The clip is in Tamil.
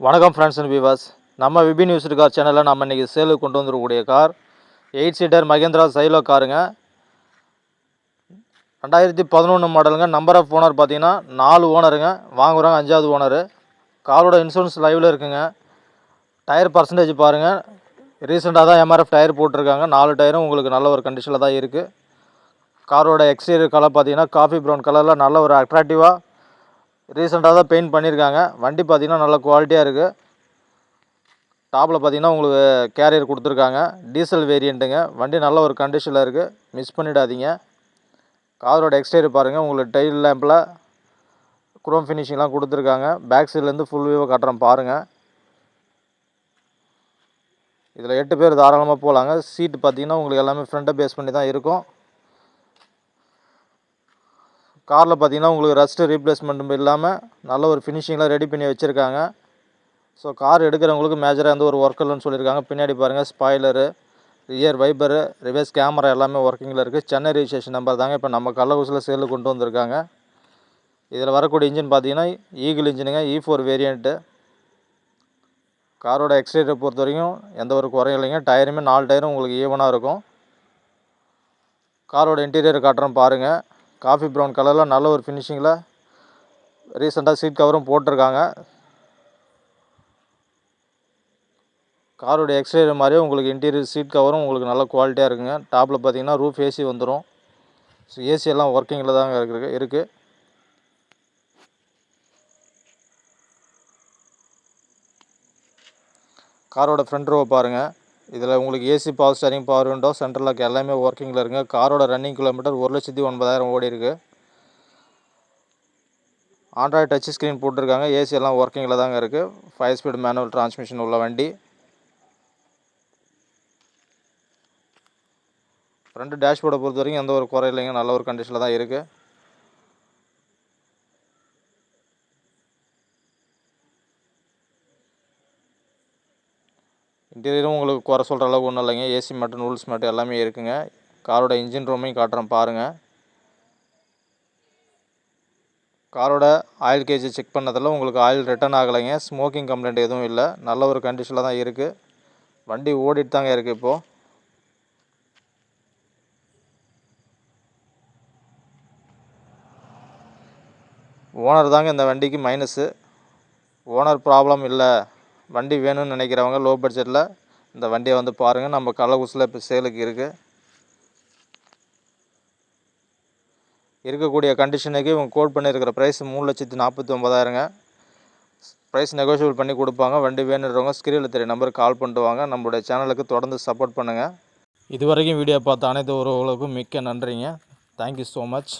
வணக்கம் ஃப்ரெண்ட்ஸ் அண்ட் விவாஸ் நம்ம விபி நியூஸ் கார் சேனலில் நம்ம இன்றைக்கி சேலுக்கு கொண்டு வந்துருக்கக்கூடிய car eight seater Mahindra Xylo காருங்க ரெண்டாயிரத்தி பதினொன்று மாடலுங்க நம்பர் ஆஃப் ஓனர் பார்த்தீங்கன்னா நாலு ஓனருங்க வாங்குறவங்க அஞ்சாவது ஓனரு காரோட இன்சூரன்ஸ் லைவில் இருக்குங்க. டயர் பர்சன்டேஜ் பாருங்கள் ரீசெண்டாக தான் எம்ஆர்எஃப் டயர் போட்டிருக்காங்க. நாலு டயரும் உங்களுக்கு நல்ல ஒரு கண்டிஷனில் தான் இருக்குது காரோட எக்ஸ்டீரியர் கலர் பார்த்தீங்கன்னா காஃபி ப்ரௌன் கலரில் நல்ல ஒரு அட்ராக்டிவாக ரீசெண்டாக தான் பெயிண்ட் பண்ணியிருக்காங்க. வண்டி பார்த்தீங்கன்னா நல்ல குவாலிட்டியாக இருக்குது டாப்பில் பார்த்தீங்கன்னா உங்களுக்கு கேரியர் கொடுத்துருக்காங்க. டீசல் வேரியண்ட்டுங்க வண்டி நல்ல ஒரு கண்டிஷனில் இருக்குது மிஸ் பண்ணிடாதீங்க. காரோட எக்ஸ்டீரியர் பாருங்கள் உங்களுக்கு டைல் லேம்பில் குரோம் ஃபினிஷிங்லாம் கொடுத்துருக்காங்க. பேக் சைட்லேருந்து ஃபுல் வியூவை காட்டுறோம் பாருங்கள் இதில் எட்டு பேர் தாராளமாக போகலாங்க சீட்டு பார்த்தீங்கன்னா உங்களுக்கு எல்லாமே ஃப்ரண்ட்டை பேஸ் பண்ணி தான் இருக்கும். காரில் பார்த்தீங்கன்னா உங்களுக்கு ரஸ்ட்டு ரீப்ளேஸ்மெண்ட்டும் இல்லாமல் நல்ல ஒரு ஃபினிஷிங்லாம் ரெடி பண்ணி வச்சுருக்காங்க. ஸோ கார் எடுக்கிறவங்களுக்கு மேஜராக எந்த ஒரு ஒர்க் இல்லைன்னு சொல்லியிருக்காங்க. பின்னாடி பாருங்கள் spoiler rear wiper reverse camera எல்லாமே ஒர்க்கிங்கில் இருக்குது சென்னை ரிஜிஸ்ட்ரேஷன் நம்பர் தாங்க இப்போ நம்ம கள்ளக்குறிச்சியில் சேலு கொண்டு வந்திருக்காங்க. இதில் வரக்கூடிய இன்ஜின் பார்த்தீங்கன்னா ஈகிள் இன்ஜினுங்க இ e ஃபோர் வேரியண்ட்டு காரோட எக்ஸ்டீரியரை பொறுத்த வரைக்கும் எந்த ஒரு குறையும் இல்லைங்க. டயருமே நாலு டயரும் உங்களுக்கு ஈவனாக இருக்கும். காரோட இன்டீரியர் காட்டுறோம் பாருங்கள் காஃபி ப்ரௌன் கலரில் நல்ல ஒரு ஃபினிஷிங்கில் ரீசெண்டாக சீட் கவரும் போட்டிருக்காங்க. காரோட எக்ஸ்டீரியர் மாதிரியே உங்களுக்கு இன்டீரியர் சீட் கவரும் உங்களுக்கு நல்ல குவாலிட்டியாக இருக்குங்க. டாப்பில் பார்த்தீங்கன்னா ரூஃப் ஏசி வந்துடும் ஸோ ஏசி எல்லாம் ஒர்க்கிங்கில் தாங்க இருக்குது இருக்குது காரோட ஃப்ரண்ட் ரோவை பாருங்கள் இதில் உங்களுக்கு AC power steering power window central lock எல்லாமே ஒர்க்கிங்கில் இருக்குங்க. காரோட ரன்னிங் கிலோமீட்டர் ஒரு லட்சத்தி ஒன்பதாயிரம் ஓடி இருக்கு. ஆண்ட்ராய்டு டச் ஸ்க்ரீன் போட்டிருக்காங்க. ஏசி எல்லாம் ஒர்க்கிங்கில் தாங்க இருக்குது ஃபைவ் ஸ்பீட் மேனுவல் டிரான்ஸ்மிஷன் உள்ள வண்டி. ஃப்ரண்ட் டேஷ்போர்டை பொறுத்த வரைக்கும் எந்த ஒரு குறை இல்லைங்க. நல்ல ஒரு கண்டிஷனில் தான் இருக்குது இன்டீரியரும் உங்களுக்கு குறை சொல்கிற அளவுக்கு ஒன்றும் இல்லைங்க. ஏசி மட்டும் நூல்ஸ் மட்டும் எல்லாமே இருக்குங்க. காரோட இன்ஜின் ரூமையும் காட்டுறேன் பாருங்கள் காரோட ஆயில் கேஜி செக் பண்ணதில் உங்களுக்கு ஆயில் ரிட்டர்ன் ஆகலைங்க. ஸ்மோக்கிங் கம்ப்ளைண்ட் எதுவும் இல்லை. நல்ல ஒரு கண்டிஷனில் தான் இருக்குது வண்டி ஓடிட்டு தாங்க இருக்குது இப்போது ஓனர் தாங்க இந்த வண்டிக்கு மைனஸு ஓனர் ப்ராப்ளம் இல்லை. வண்டி வேணும்னு நினைக்கிறவங்க லோ பட்ஜெட்டில் இந்த வண்டியை வந்து பாருங்கள் நம்ம கள்ளக்குறிச்சியில் இப்போ சேலுக்கு இருக்குது இருக்கக்கூடிய கண்டிஷனுக்கு இவங்க கோட் பண்ணியிருக்கிற ப்ரைஸ் மூணு லட்சத்து நாற்பத்தி ஒம்பதாயிரங்க ப்ரைஸ் நெகோஷியபிள் பண்ணி கொடுப்பாங்க. வண்டி வேணுன்றவங்க ஸ்க்ரீனில் தெரிய நம்பருக்கு கால் பண்ணிட்டு வாங்க. நம்மளுடைய சேனலுக்கு தொடர்ந்து சப்போர்ட் பண்ணுங்கள் இது வரைக்கும் வீடியோ பார்த்த அனைத்து உறவுகளுக்கும் மிக்க நன்றிங்க. Thank you so much